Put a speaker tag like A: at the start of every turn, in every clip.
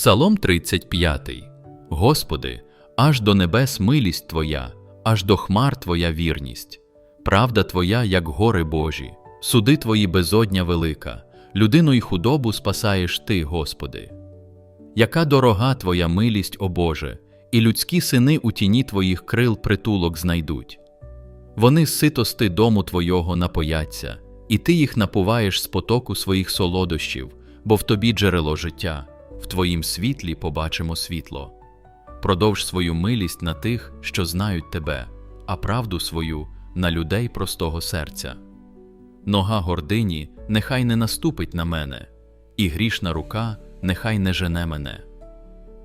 A: Псалом 35. Господи, аж до небес милість Твоя, аж до хмар Твоя вірність. Правда Твоя, як гори Божі, суди Твої безодня велика, людину й худобу спасаєш Ти, Господи. Яка дорога Твоя милість, о Боже, і людські сини у тіні Твоїх крил притулок знайдуть. Вони ситости дому Твого напояться, і Ти їх напуваєш з потоку своїх солодощів, бо в Тобі джерело життя, в Твоїм світлі побачимо світло. Продовж свою милість на тих, що знають Тебе, а правду свою на людей простого серця. Нога гордині нехай не наступить на мене, і грішна рука нехай не жене мене.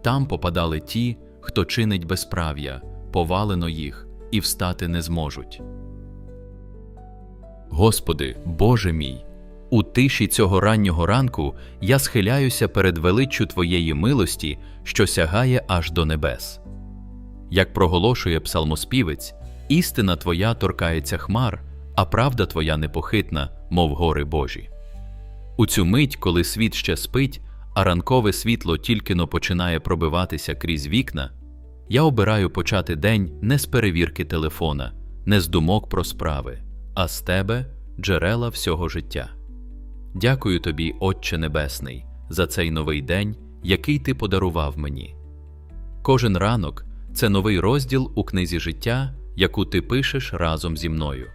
A: Там попадали ті, хто чинить безправ'я, повалено їх і встати не зможуть. Господи, Боже мій, у тиші цього раннього ранку я схиляюся перед величчю Твоєї милості, що сягає аж до небес. Як проголошує псалмоспівець, істина Твоя торкається хмар, а правда Твоя непохитна, мов гори Божі. У цю мить, коли світ ще спить, а ранкове світло тільки но починає пробиватися крізь вікна, я обираю почати день не з перевірки телефона, не з думок про справи, а з тебе, джерела всього життя. Дякую тобі, Отче Небесний, за цей новий день, який ти подарував мені. Кожен ранок це новий розділ у книзі життя, яку ти пишеш разом зі мною.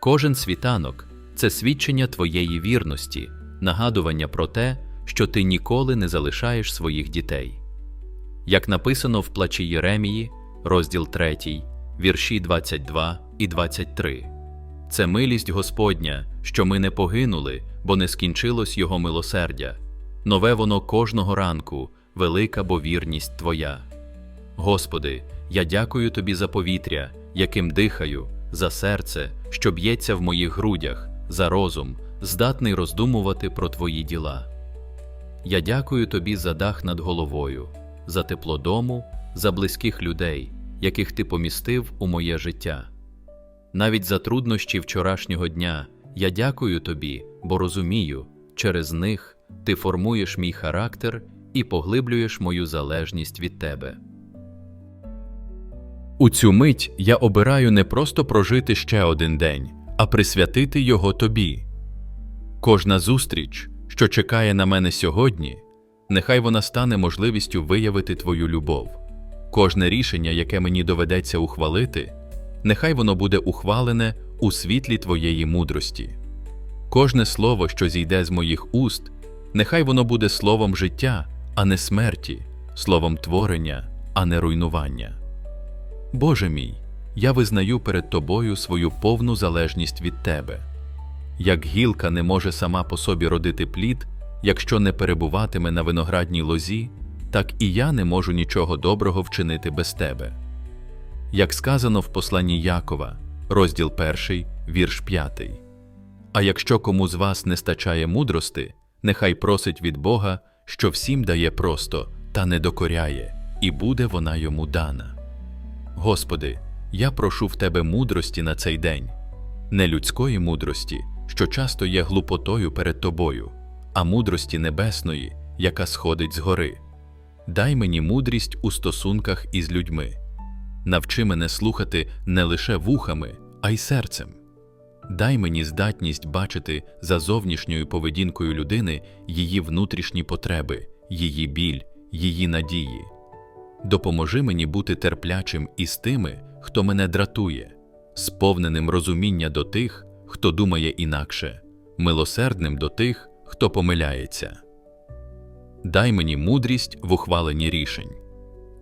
A: Кожен світанок це свідчення твоєї вірності, нагадування про те, що ти ніколи не залишаєш своїх дітей. Як написано в плачі Єремії, розділ 3, вірші 22 і 23. Це милість Господня, що ми не погинули, бо не скінчилось Його милосердя. Нове воно кожного ранку, велика бо вірність Твоя. Господи, я дякую Тобі за повітря, яким дихаю, за серце, що б'ється в моїх грудях, за розум, здатний роздумувати про Твої діла. Я дякую Тобі за дах над головою, за тепло дому, за близьких людей, яких Ти помістив у моє життя. Навіть за труднощі вчорашнього дня я дякую Тобі, бо розумію, через них Ти формуєш мій характер і поглиблюєш мою залежність від Тебе. У цю мить я обираю не просто прожити ще один день, а присвятити його тобі. Кожна зустріч, що чекає на мене сьогодні, нехай вона стане можливістю виявити твою любов. Кожне рішення, яке мені доведеться ухвалити, нехай воно буде ухвалене у світлі твоєї мудрості. Кожне слово, що зійде з моїх уст, нехай воно буде словом життя, а не смерті, словом творення, а не руйнування. Боже мій, я визнаю перед Тобою свою повну залежність від Тебе. Як гілка не може сама по собі родити плід, якщо не перебуватиме на виноградній лозі, так і я не можу нічого доброго вчинити без Тебе. Як сказано в посланні Якова, розділ 1, вірш 5. А якщо кому з вас не стачає мудрости, нехай просить від Бога, що всім дає просто та не докоряє, і буде вона йому дана. Господи, я прошу в Тебе мудрості на цей день, не людської мудрості, що часто є глупотою перед Тобою, а мудрості небесної, яка сходить з гори. Дай мені мудрість у стосунках із людьми. Навчи мене слухати не лише вухами, а й серцем. Дай мені здатність бачити за зовнішньою поведінкою людини її внутрішні потреби, її біль, її надії. Допоможи мені бути терплячим із тими, хто мене дратує, сповненим розуміння до тих, хто думає інакше, милосердним до тих, хто помиляється. Дай мені мудрість в ухваленні рішень.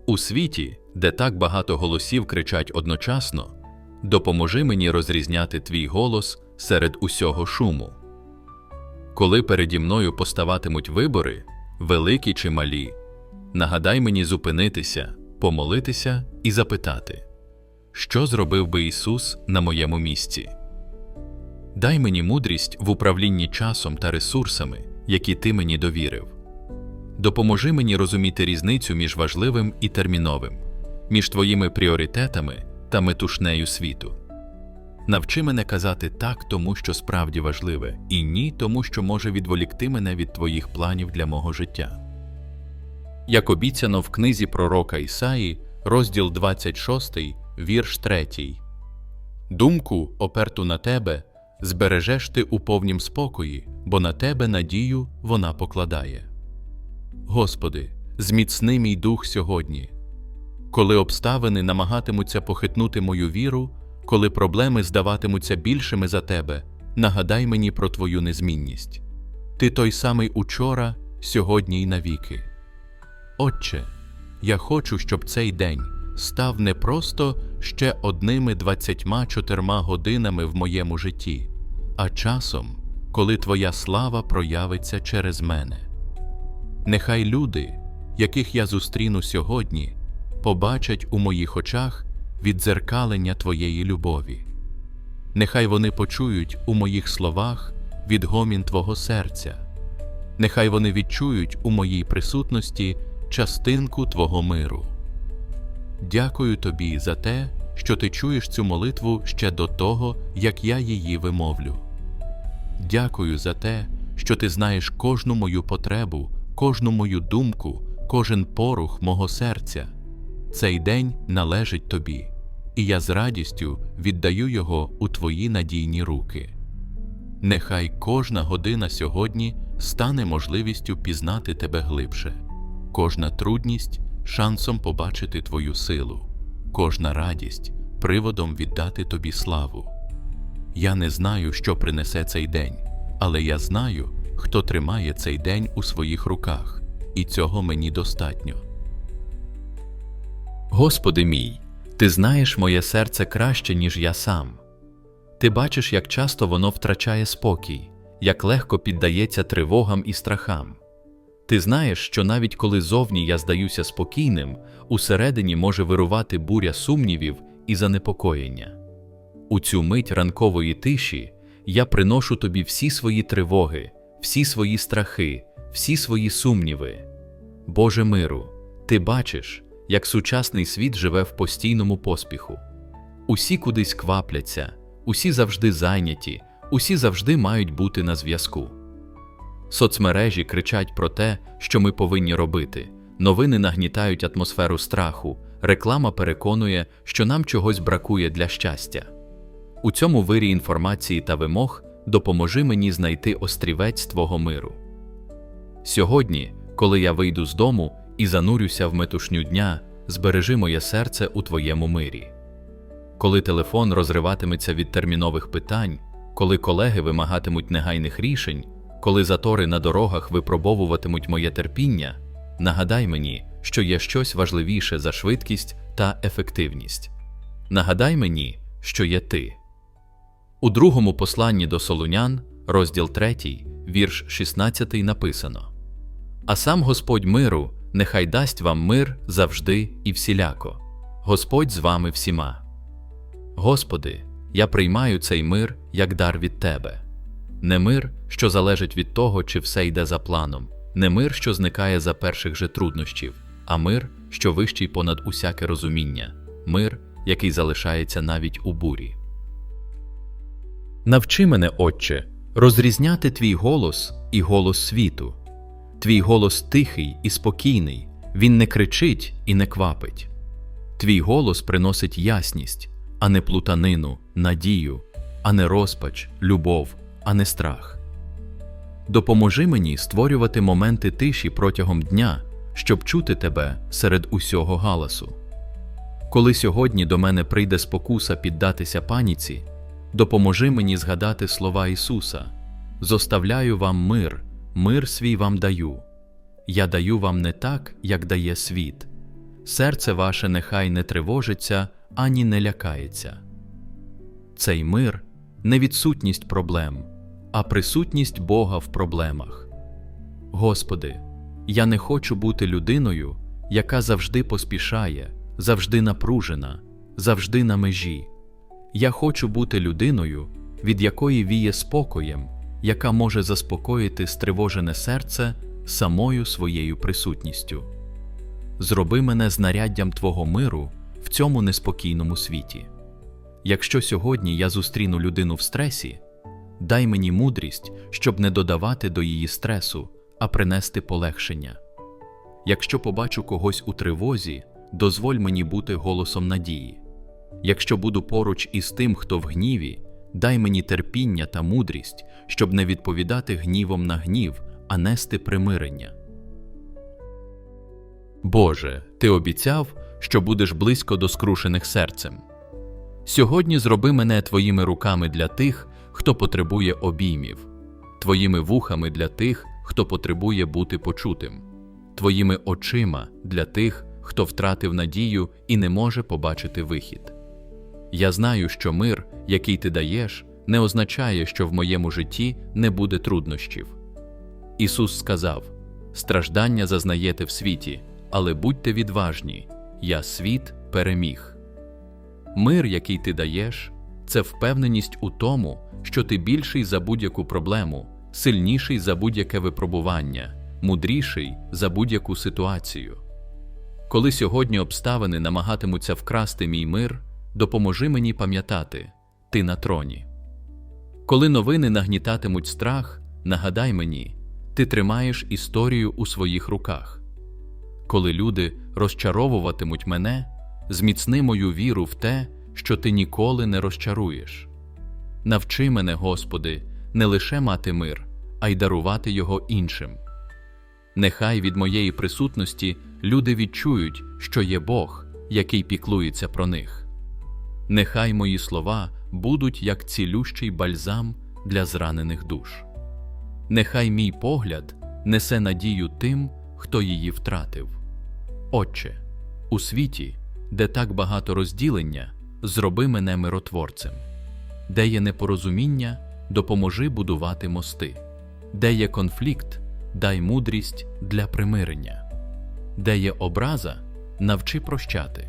A: У світі, де так багато голосів кричать одночасно, допоможи мені розрізняти твій голос серед усього шуму. Коли переді мною поставатимуть вибори, великі чи малі, нагадай мені зупинитися, помолитися і запитати, що зробив би Ісус на моєму місці. Дай мені мудрість в управлінні часом та ресурсами, які ти мені довірив. Допоможи мені розуміти різницю між важливим і терміновим, між твоїми пріоритетами та метушнею світу. Навчи мене казати так, тому що справді важливе, і ні, тому що може відволікти мене від твоїх планів для мого життя. як обіцяно в книзі пророка Ісаї, розділ 26, вірш 3. Думку, оперту на тебе, збережеш ти у повнім спокої, бо на тебе надію вона покладає. Господи, зміцни мій дух сьогодні. Коли обставини намагатимуться похитнути мою віру, коли проблеми здаватимуться більшими за тебе, нагадай мені про твою незмінність. Ти той самий учора, сьогодні й навіки. Отче, я хочу, щоб цей день став не просто ще одними двадцятьма чотирма годинами в моєму житті, а часом, коли Твоя слава проявиться через мене. Нехай люди, яких я зустріну сьогодні, побачать у моїх очах віддзеркалення Твоєї любові. Нехай вони почують у моїх словах відгомін Твого серця. Нехай вони відчують у моїй присутності частинку Твого миру. Дякую Тобі за те, що ти чуєш цю молитву ще до того, як я її вимовлю. Дякую за те, що ти знаєш кожну мою потребу, кожну мою думку, кожен порух мого серця. Цей день належить тобі, і я з радістю віддаю його у твої надійні руки. Нехай кожна година сьогодні стане можливістю пізнати тебе глибше, кожна трудність шансом побачити твою силу, кожна радість приводом віддати тобі славу. Я не знаю, що принесе цей день, але я знаю, хто тримає цей день у своїх руках, і цього мені достатньо. Господи мій, Ти знаєш моє серце краще, ніж я сам. Ти бачиш, як часто воно втрачає спокій, як легко піддається тривогам і страхам. Ти знаєш, що навіть коли зовні я здаюся спокійним, усередині може вирувати буря сумнівів і занепокоєння. У цю мить ранкової тиші я приношу тобі всі свої тривоги, всі свої страхи, всі свої сумніви. Боже миру, ти бачиш, як сучасний світ живе в постійному поспіху. Усі кудись квапляться, усі завжди зайняті, усі завжди мають бути на зв'язку. Соцмережі кричать про те, що ми повинні робити. Новини нагнітають атмосферу страху, реклама переконує, що нам чогось бракує для щастя. У цьому вирі інформації та вимог допоможи мені знайти острівець твого миру. Сьогодні, коли я вийду з дому і занурюся в метушню дня, збережи моє серце у твоєму мирі. Коли телефон розриватиметься від термінових питань, коли колеги вимагатимуть негайних рішень, коли затори на дорогах випробовуватимуть моє терпіння, нагадай мені, що є щось важливіше за швидкість та ефективність. Нагадай мені, що є ти. У другому посланні до Солунян, розділ 3, вірш 16 написано: А сам Господь миру нехай дасть вам мир завжди і всіляко, Господь з вами всіма. Господи, я приймаю цей мир як дар від Тебе. Не мир, що залежить від того, чи все йде за планом, не мир, що зникає за перших же труднощів, а мир, що вищий понад усяке розуміння, мир, який залишається навіть у бурі. Навчи мене, Отче, розрізняти твій голос і голос світу. Твій голос тихий і спокійний, він не кричить і не квапить. Твій голос приносить ясність, а не плутанину, надію, а не розпач, любов, а не страх. Допоможи мені створювати моменти тиші протягом дня, щоб чути тебе серед усього галасу. Коли сьогодні до мене прийде спокуса піддатися паніці, допоможи мені згадати слова Ісуса: Зоставляю вам мир, мир свій вам даю. Я даю вам не так, як дає світ. Серце ваше нехай не тривожиться ані не лякається. Цей мир не відсутність проблем, а присутність Бога в проблемах. Господи, я не хочу бути людиною, яка завжди поспішає, завжди напружена, завжди на межі. Я хочу бути людиною, від якої віє спокоєм, яка може заспокоїти стривожене серце самою своєю присутністю. Зроби мене знаряддям Твого миру в цьому неспокійному світі. Якщо сьогодні я зустріну людину в стресі, дай мені мудрість, щоб не додавати до її стресу, а принести полегшення. Якщо побачу когось у тривозі, дозволь мені бути голосом надії. Якщо буду поруч із тим, хто в гніві, дай мені терпіння та мудрість, щоб не відповідати гнівом на гнів, а нести примирення. Боже, Ти обіцяв, що будеш близько до скрушених серцем. Сьогодні зроби мене Твоїми руками для тих, хто потребує обіймів, Твоїми вухами для тих, хто потребує бути почутим, Твоїми очима для тих, хто втратив надію і не може побачити вихід. Я знаю, що мир, який ти даєш, не означає, що в моєму житті не буде труднощів. Ісус сказав: Страждання зазнаєте в світі, але будьте відважні, я світ переміг. Мир, який ти даєш, це впевненість у тому, що ти більший за будь-яку проблему, сильніший за будь-яке випробування, мудріший за будь-яку ситуацію. Коли сьогодні обставини намагатимуться вкрасти мій мир, допоможи мені пам'ятати ти на троні. Коли новини нагнітатимуть страх, нагадай мені, ти тримаєш історію у своїх руках. Коли люди розчаровуватимуть мене, зміцни мою віру в те, що ти ніколи не розчаруєш. Навчи мене, Господи, не лише мати мир, а й дарувати його іншим. Нехай від моєї присутності люди відчують, що є Бог, який піклується про них. Нехай мої слова будуть як цілющий бальзам для зранених душ. Нехай мій погляд несе надію тим, хто її втратив. Отче, у світі, де так багато розділення, зроби мене миротворцем, де є непорозуміння, допоможи будувати мости, де є конфлікт, дай мудрість для примирення, де є образа, навчи прощати.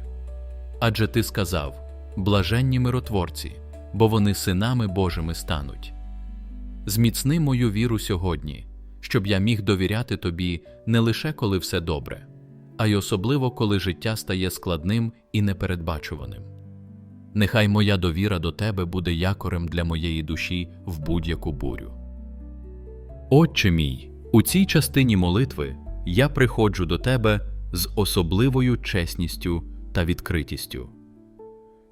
A: Адже ти сказав блаженні миротворці, бо вони синами Божими стануть. Зміцни мою віру сьогодні, щоб я міг довіряти тобі не лише коли все добре, а й особливо коли життя стає складним і непередбачуваним. Нехай моя довіра до тебе буде якорем для моєї душі в будь-яку бурю. Отче мій, у цій частині молитви я приходжу до тебе з особливою чесністю та відкритістю.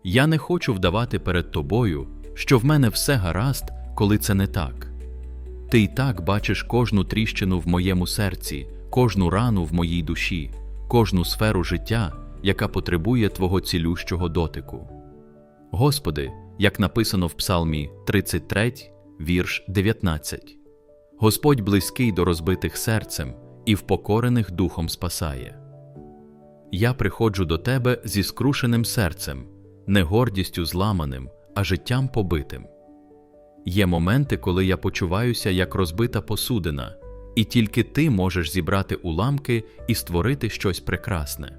A: Я не хочу вдавати перед тобою, що в мене все гаразд, коли це не так. Ти й так бачиш кожну тріщину в моєму серці, кожну рану в моїй душі, кожну сферу життя, яка потребує Твого цілющого дотику. Господи, як написано в Псалмі 33, вірш 19. Господь близький до розбитих серцем і впокорених духом спасає. Я приходжу до Тебе зі скрушеним серцем, не гордістю зламаним, а життям побитим. Є моменти, коли я почуваюся як розбита посудина, і тільки ти можеш зібрати уламки і створити щось прекрасне.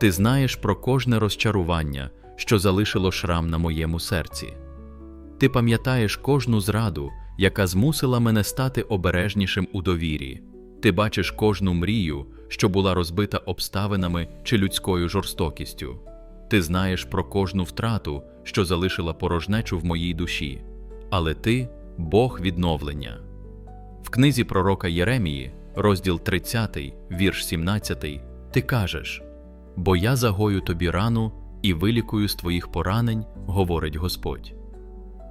A: Ти знаєш про кожне розчарування, що залишило шрам на моєму серці. Ти пам'ятаєш кожну зраду, яка змусила мене стати обережнішим у довірі. Ти бачиш кожну мрію, що була розбита обставинами чи людською жорстокістю. Ти знаєш про кожну втрату, що залишила порожнечу в моїй душі, але ти Бог відновлення. В книзі пророка Єремії, розділ 30, вірш 17, ти кажеш: Бо я загою тобі рану і вилікую з твоїх поранень, говорить Господь.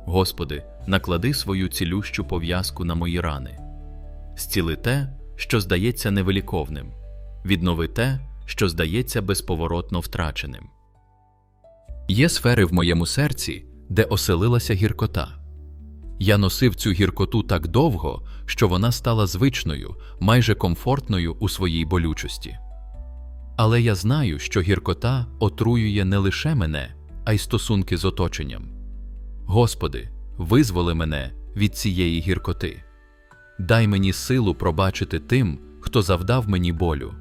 A: Господи, наклади свою цілющу пов'язку на мої рани, зціли те, що здається невиліковним, віднови те, що здається безповоротно втраченим. Є сфери в моєму серці, де оселилася гіркота. Я носив цю гіркоту так довго, що вона стала звичною, майже комфортною у своїй болючості. Але я знаю, що гіркота отруює не лише мене, а й стосунки з оточенням. Господи, визволи мене від цієї гіркоти. Дай мені силу пробачити тим, хто завдав мені болю,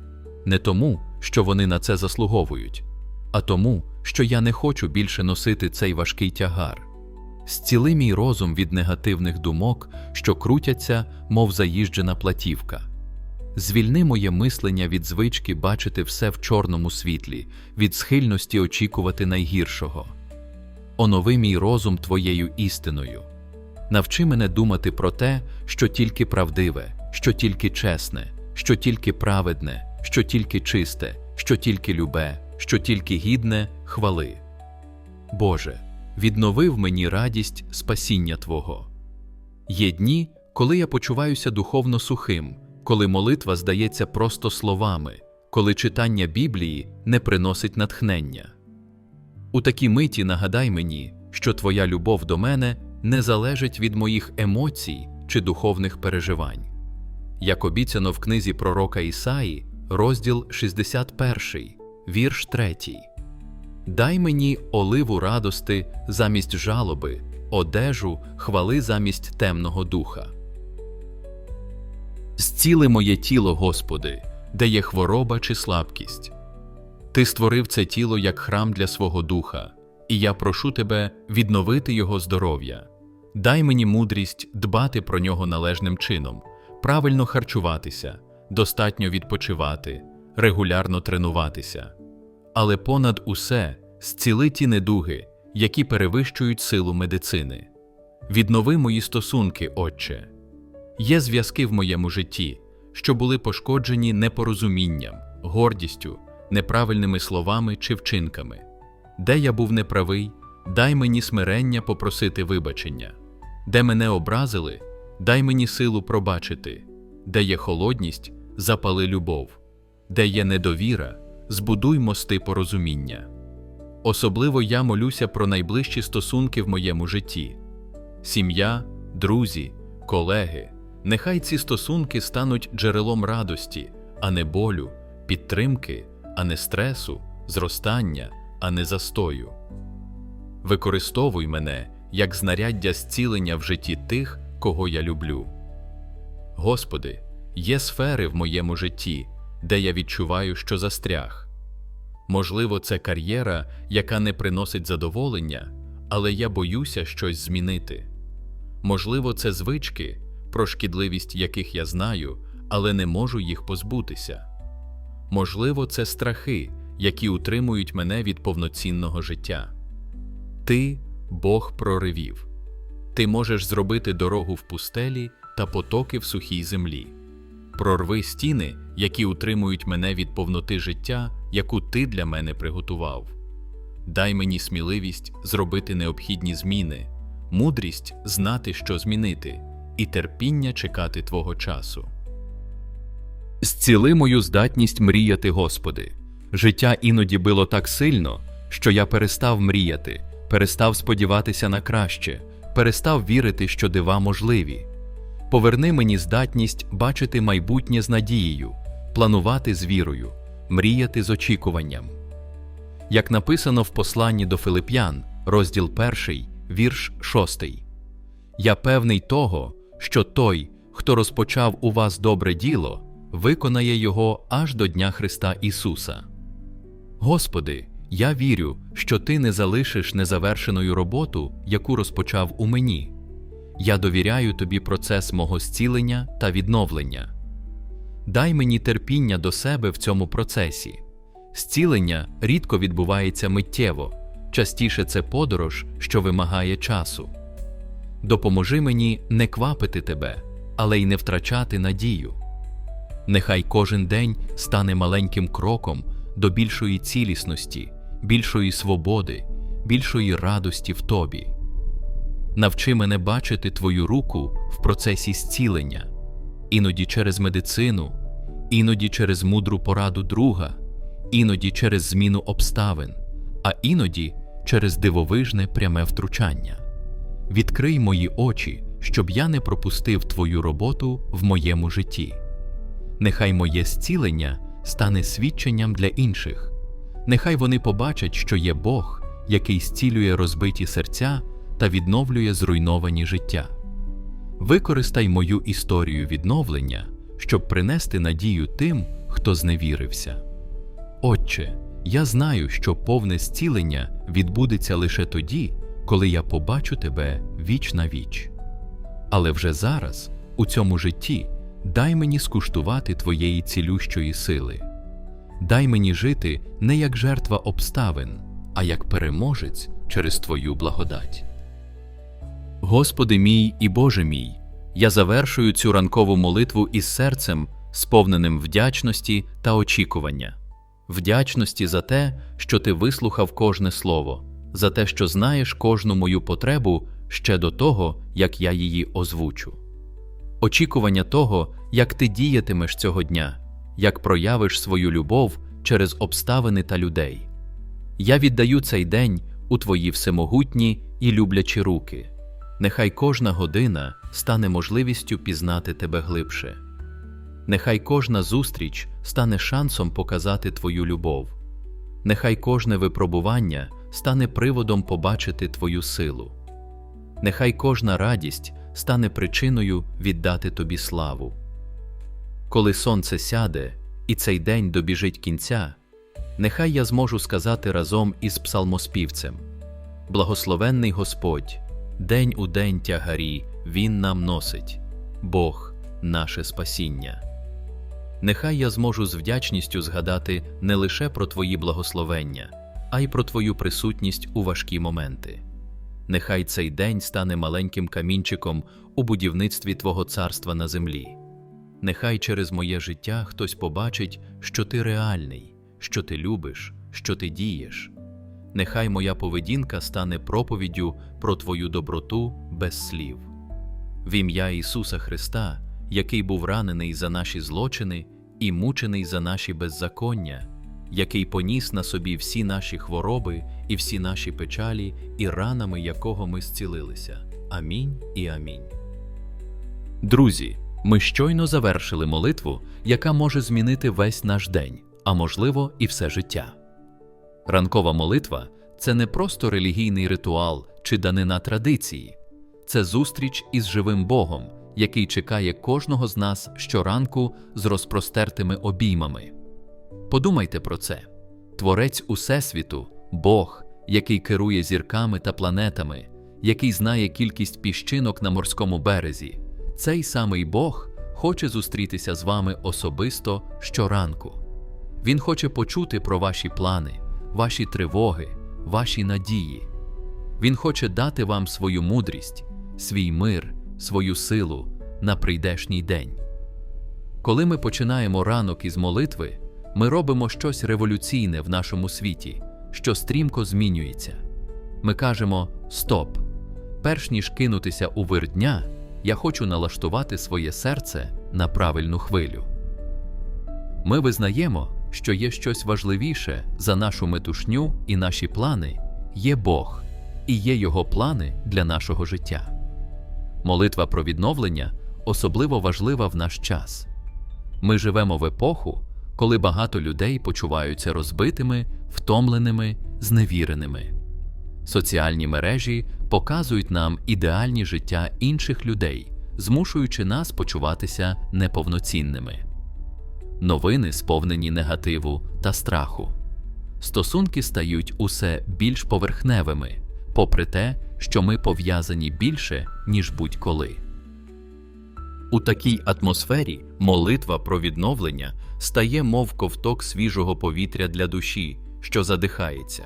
A: не тому, що вони на це заслуговують, а тому, що я не хочу більше носити цей важкий тягар. Зціли мій розум від негативних думок, що крутяться, мов заїжджена платівка. Звільни моє мислення від звички бачити все в чорному світлі, від схильності очікувати найгіршого. Онови мій розум Твоєю істиною. Навчи мене думати про те, що тільки правдиве, що тільки чесне, що тільки праведне, що тільки чисте, що тільки любе, що тільки гідне хвали. Боже, віднови в мені радість спасіння Твого. Є дні, коли я почуваюся духовно сухим, коли молитва здається просто словами, коли читання Біблії не приносить натхнення. У такій миті нагадай мені, що Твоя любов до мене не залежить від моїх емоцій чи духовних переживань. Як обіцяно в книзі пророка Ісаї, розділ 61, вірш 3. Дай мені оливу радости замість жалоби, одежу хвали замість темного духа. Зціли моє тіло, Господи, де є хвороба чи слабкість. Ти створив це тіло як храм для свого духа, і я прошу тебе відновити його здоров'я. Дай мені мудрість дбати про нього належним чином, правильно харчуватися, достатньо відпочивати, регулярно тренуватися. Але понад усе зціли ті недуги, які перевищують силу медицини. Віднови мої стосунки, Отче. Є зв'язки в моєму житті, що були пошкоджені непорозумінням, гордістю, неправильними словами чи вчинками. Де я був неправий, дай мені смирення попросити вибачення. Де мене образили, дай мені силу пробачити, де є холодність, запали любов, де є недовіра, збудуй мости порозуміння. Особливо я молюся про найближчі стосунки в моєму житті сім'я, друзі, колеги. Нехай ці стосунки стануть джерелом радості, а не болю, підтримки, а не стресу, зростання, а не застою. Використовуй мене як знаряддя зцілення в житті тих, кого я люблю. Господи, є сфери в моєму житті, де я відчуваю, що застряг. Можливо, це кар'єра, яка не приносить задоволення, але я боюся щось змінити. Можливо, це звички, про шкідливість яких я знаю, але не можу їх позбутися. Можливо, це страхи, які утримують мене від повноцінного життя. Ти Бог проривів. Ти можеш зробити дорогу в пустелі та потоки в сухій землі. Прорви стіни, які утримують мене від повноти життя, яку ти для мене приготував. Дай мені сміливість зробити необхідні зміни, мудрість знати, що змінити, і терпіння чекати Твого часу. Зціли мою здатність мріяти, Господи. Життя іноді било так сильно, що я перестав мріяти, перестав сподіватися на краще, перестав вірити, що дива можливі. Поверни мені здатність бачити майбутнє з надією, планувати з вірою, мріяти з очікуванням. Як написано в посланні до Филип'ян, розділ 1, вірш 6. Я певний того, що той, хто розпочав у вас добре діло, виконає його аж до Дня Христа Ісуса. Господи, я вірю, що Ти не залишиш незавершеною роботу, яку розпочав у мені. Я довіряю Тобі процес мого зцілення та відновлення. Дай мені терпіння до себе в цьому процесі. Зцілення рідко відбувається миттєво, частіше це подорож, що вимагає часу. Допоможи мені не квапити тебе, але й не втрачати надію. Нехай кожен день стане маленьким кроком до більшої цілісності, більшої свободи, більшої радості в тобі. Навчи мене бачити Твою руку в процесі зцілення, іноді через медицину, іноді через мудру пораду друга, іноді через зміну обставин, а іноді через дивовижне пряме втручання. Відкрий мої очі, щоб я не пропустив Твою роботу в моєму житті. Нехай моє зцілення стане свідченням для інших. Нехай вони побачать, що є Бог, який зцілює розбиті серця та відновлює зруйновані життя. Використай мою історію відновлення, щоб принести надію тим, хто зневірився. Отче, я знаю, що повне зцілення відбудеться лише тоді, коли я побачу тебе віч на віч. Але вже зараз, у цьому житті, дай мені скуштувати твоєї цілющої сили. Дай мені жити не як жертва обставин, а як переможець через Твою благодать. Господи мій і Боже мій, я завершую цю ранкову молитву із серцем, сповненим вдячності та очікування, вдячності за те, що ти вислухав кожне слово, за те, що знаєш кожну мою потребу ще до того, як я її озвучу. Очікування того, як ти діятимеш цього дня, як проявиш свою любов через обставини та людей. Я віддаю цей день у твої всемогутні і люблячі руки. Нехай кожна година стане можливістю пізнати тебе глибше. Нехай кожна зустріч стане шансом показати твою любов. Нехай кожне випробування стане приводом побачити твою силу. Нехай кожна радість стане причиною віддати тобі славу. Коли сонце сяде і цей день добіжить кінця, нехай я зможу сказати разом із псалмоспівцем: Благословенний Господь, день у день тягарі Він нам носить, Бог наше спасіння. Нехай я зможу з вдячністю згадати не лише про Твої благословення, а й про Твою присутність у важкі моменти. Нехай цей день стане маленьким камінчиком у будівництві Твого царства на землі. Нехай через моє життя хтось побачить, що ти реальний, що ти любиш, що ти дієш. Нехай моя поведінка стане проповіддю про Твою доброту без слів. В ім'я Ісуса Христа, який був ранений за наші злочини і мучений за наші беззаконня, який поніс на собі всі наші хвороби і всі наші печалі, і ранами якого ми зцілилися. Амінь і амінь. Друзі, ми щойно завершили молитву, яка може змінити весь наш день, а можливо, і все життя. Ранкова молитва це не просто релігійний ритуал чи данина традиції, це зустріч із живим Богом, який чекає кожного з нас щоранку з розпростертими обіймами. Подумайте про це: Творець Усесвіту, Бог, який керує зірками та планетами, який знає кількість піщинок на морському березі. Цей самий Бог хоче зустрітися з вами особисто щоранку. Він хоче почути про ваші плани, ваші тривоги, ваші надії. Він хоче дати вам свою мудрість, свій мир, свою силу на прийдешній день. Коли ми починаємо ранок із молитви, ми робимо щось революційне в нашому світі, що стрімко змінюється. Ми кажемо Стоп! Перш ніж кинутися у вир дня, я хочу налаштувати своє серце на правильну хвилю. Ми визнаємо, що є щось важливіше за нашу метушню і наші плани є Бог, і є Його плани для нашого життя. Молитва про відновлення особливо важлива в наш час. Ми живемо в епоху, коли багато людей почуваються розбитими, втомленими, зневіреними. Соціальні мережі показують нам ідеальні життя інших людей, змушуючи нас почуватися неповноцінними. Новини сповнені негативу та страху. Стосунки стають усе більш поверхневими, попри те, що ми пов'язані більше, ніж будь-коли. У такій атмосфері молитва про відновлення стає мов ковток свіжого повітря для душі, що задихається.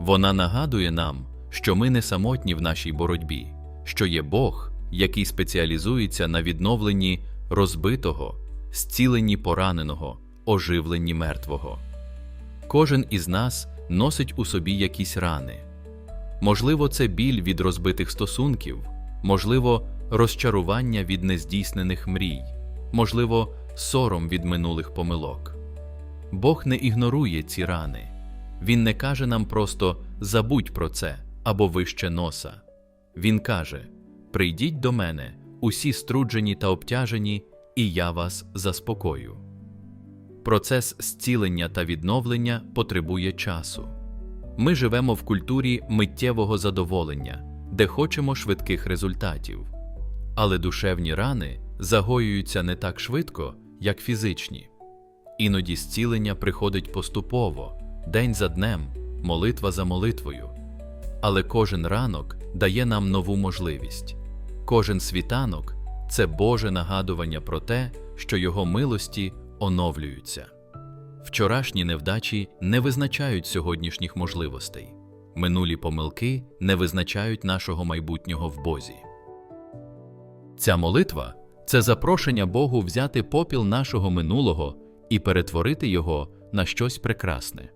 A: Вона нагадує нам, що ми не самотні в нашій боротьбі, що є Бог, який спеціалізується на відновленні розбитого, зціленні пораненого, оживленні мертвого. Кожен із нас носить у собі якісь рани. Можливо, це біль від розбитих стосунків, можливо, розчарування від нездійснених мрій, можливо, сором від минулих помилок. Бог не ігнорує ці рани. Він не каже нам просто забудь про це або вище носа. Він каже: Прийдіть до мене, усі струджені та обтяжені, і я вас заспокою. Процес зцілення та відновлення потребує часу. Ми живемо в культурі миттєвого задоволення, де хочемо швидких результатів. Але душевні рани загоюються не так швидко, як фізичні. Іноді зцілення приходить поступово, день за днем, молитва за молитвою. Але кожен ранок дає нам нову можливість. Кожен світанок це Боже нагадування про те, що Його милості оновлюються. Вчорашні невдачі не визначають сьогоднішніх можливостей, минулі помилки не визначають нашого майбутнього в Бозі. Ця молитва Це запрошення Богу взяти попіл нашого минулого і перетворити його на щось прекрасне.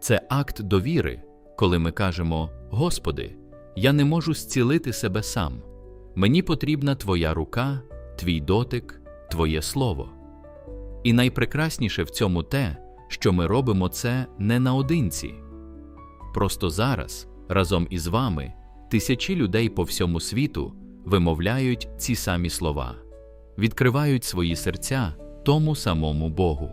A: Це акт довіри, коли ми кажемо: Господи, я не можу зцілити себе сам. Мені потрібна Твоя рука, Твій дотик, Твоє слово. І найпрекрасніше в цьому те, що ми робимо це не наодинці. Просто зараз, разом із вами, тисячі людей по всьому світу вимовляють ці самі слова, відкривають свої серця тому самому Богу.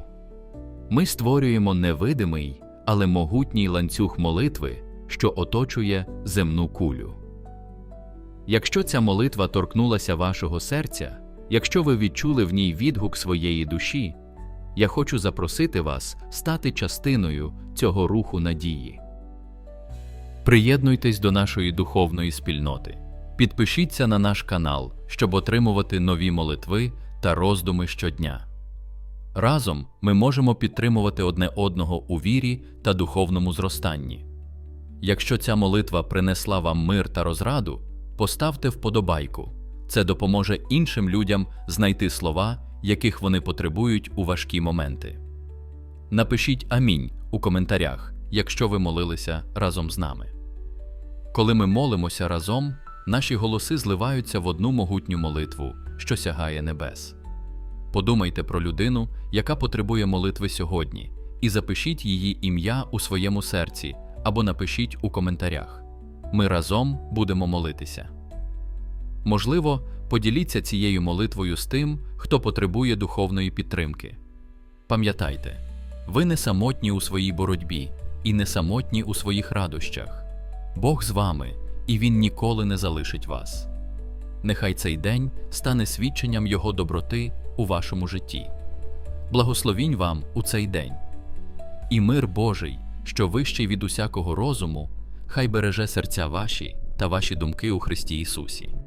A: Ми створюємо невидимий, але могутній ланцюг молитви, що оточує земну кулю. Якщо ця молитва торкнулася вашого серця, якщо ви відчули в ній відгук своєї душі, я хочу запросити вас стати частиною цього руху надії. Приєднуйтесь до нашої духовної спільноти. Підпишіться на наш канал, щоб отримувати нові молитви та роздуми щодня. Разом ми можемо підтримувати одне одного у вірі та духовному зростанні. Якщо ця молитва принесла вам мир та розраду, поставте вподобайку. Це допоможе іншим людям знайти слова, яких вони потребують у важкі моменти. Напишіть Амінь у коментарях, якщо ви молилися разом з нами. Коли ми молимося разом, наші голоси зливаються в одну могутню молитву, що сягає небес. Подумайте про людину, яка потребує молитви сьогодні, і запишіть її ім'я у своєму серці або напишіть у коментарях. Ми разом будемо молитися. Можливо, поділіться цією молитвою з тим, хто потребує духовної підтримки. Пам'ятайте, ви не самотні у своїй боротьбі і не самотні у своїх радощах. Бог з вами, і Він ніколи не залишить вас. Нехай цей день стане свідченням Його доброти у вашому житті. Благословінь вам у цей день. І мир Божий, що вищий від усякого розуму, хай береже серця ваші та ваші думки у Христі Ісусі.